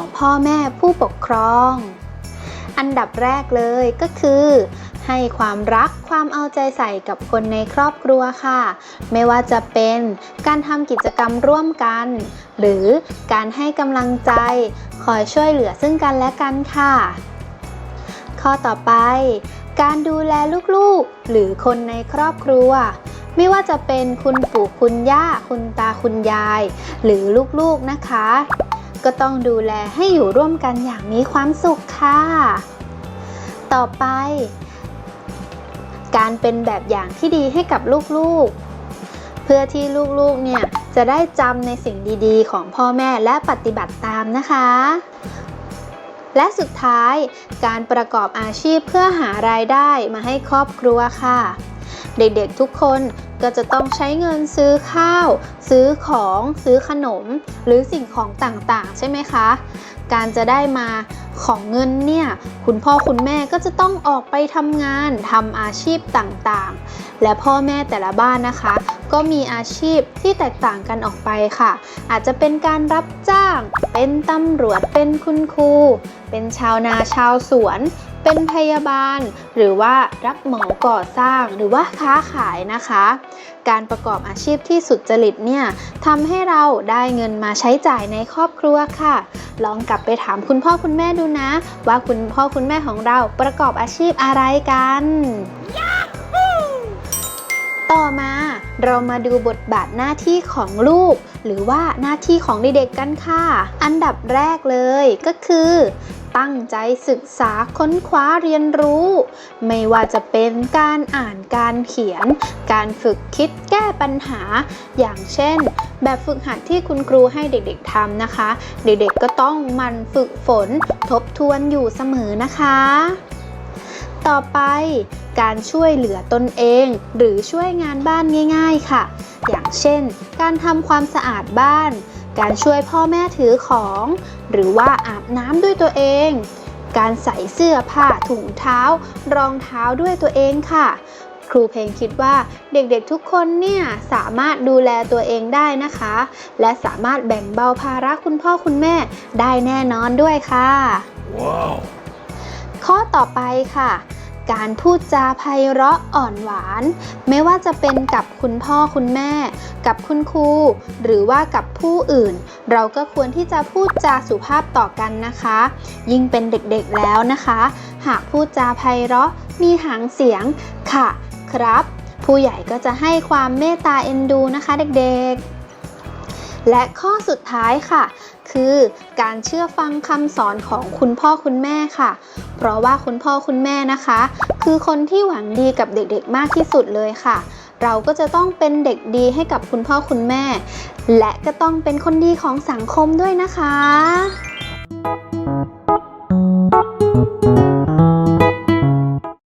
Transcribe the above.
ของพ่อแม่ผู้ปกครอง อันดับแรกเลยก็คือ ให้ความรักความเอาใจใส่กับคนในครอบครัวค่ะ ไม่ว่าจะเป็นการทำกิจกรรมร่วมกัน หรือการให้กำลังใจ คอยช่วยเหลือซึ่งกันและกันค่ะ ข้อต่อไปการดูแลลูกๆ หรือคนในครอบครัว ไม่ว่าจะเป็นคุณปู่คุณย่าคุณตาคุณยาย หรือลูกๆนะคะ ก็ต้องดูแลให้อยู่ร่วมกันอย่างมีความสุขค่ะ ต่อไป การเป็นแบบอย่างที่ดีให้กับลูกๆ เพื่อที่ลูกๆ เนี่ย จะได้จำในสิ่งดีๆ ของพ่อแม่และปฏิบัติตามนะคะ และสุดท้ายการประกอบอาชีพเพื่อหารายได้มาให้ครอบครัวค่ะ เด็กๆทุกคน ก็จะต้องใช้เงินซื้อข้าว ซื้อของซื้อขนม หรือสิ่งของต่างๆ ใช่ไหมคะ การจะได้มาของเงินเนี่ย คุณพ่อคุณแม่ก็จะต้องออกไปทำงานทำอาชีพต่างๆ และพ่อแม่แต่ละบ้านนะคะ ก็มีอาชีพที่แตกต่างกันออกไปค่ะ อาจจะเป็นการรับจ้าง เป็นตำรวจเป็นคุณครู เป็นชาวนาชาวสวน เป็นพยาบาล หรือว่ารับเหมาก่อสร้างหรือว่าค้าขายนะคะ การประกอบอาชีพที่สุดจริตเนี่ยทำให้เราได้เงินมาใช้จ่ายในครอบครัวค่ะ ลองกลับไปถามคุณพ่อคุณแม่ดูนะ ว่าคุณพ่อคุณแม่ของเราประกอบอาชีพอะไรกัน ต่อมาเรามาดูบทบาทหน้าที่ของลูก หรือว่าหน้าที่ของเด็กๆกันค่ะ อันดับแรกเลยก็คือ ตั้งใจศึกษาค้นคว้าเรียนรู้ ไม่ว่าจะเป็นการอ่านการเขียน การฝึกคิดแก้ปัญหา อย่างเช่น แบบฝึกหัดที่คุณครูให้เด็กๆทำนะคะ เด็กๆก็ต้องมันฝึกฝนทบทวนอยู่เสมอนะคะ ต่อไป การช่วยเหลือตนเอง หรือช่วยงานบ้านง่าย ๆค่ะ อย่างเช่น การทำความสะอาดบ้าน การช่วยพ่อแม่ถือของ หรือว่าอาบน้ำด้วยตัวเอง การใส่เสื้อผ้าถุงเท้า รองเท้าด้วยตัวเองค่ะครูเพลงคิดว่าเด็กๆทุกคนเนี่ยสามารถดูแลตัวเองได้นะคะ และสามารถแบ่งเบาภาระคุณพ่อคุณแม่ได้แน่นอนด้วยค่ะ Wow. ข้อต่อไปค่ะ การพูดจาไพเราะอ่อนหวาน ไม่ว่าจะเป็นกับคุณพ่อคุณแม่ กับคุณครู หรือว่ากับผู้อื่น เราก็ควรที่จะพูดจาสุภาพต่อกันนะคะ ยิ่งเป็นเด็กๆแล้วนะคะ หากพูดจาไพเราะมีหางเสียงค่ะ ครับ ผู้ใหญ่ก็จะให้ความเมตตาเอ็นดูนะคะเด็กๆ และข้อสุดท้ายค่ะ คือการเชื่อฟังคำสอนของคุณพ่อคุณแม่ค่ะ เพราะว่าคุณพ่อคุณแม่นะคะ คือคนที่หวังดีกับเด็กๆมากที่สุดเลยค่ะ เราก็จะต้องเป็นเด็กดีให้กับคุณพ่อคุณแม่ และก็ต้องเป็นคนดีของสังคมด้วยนะคะ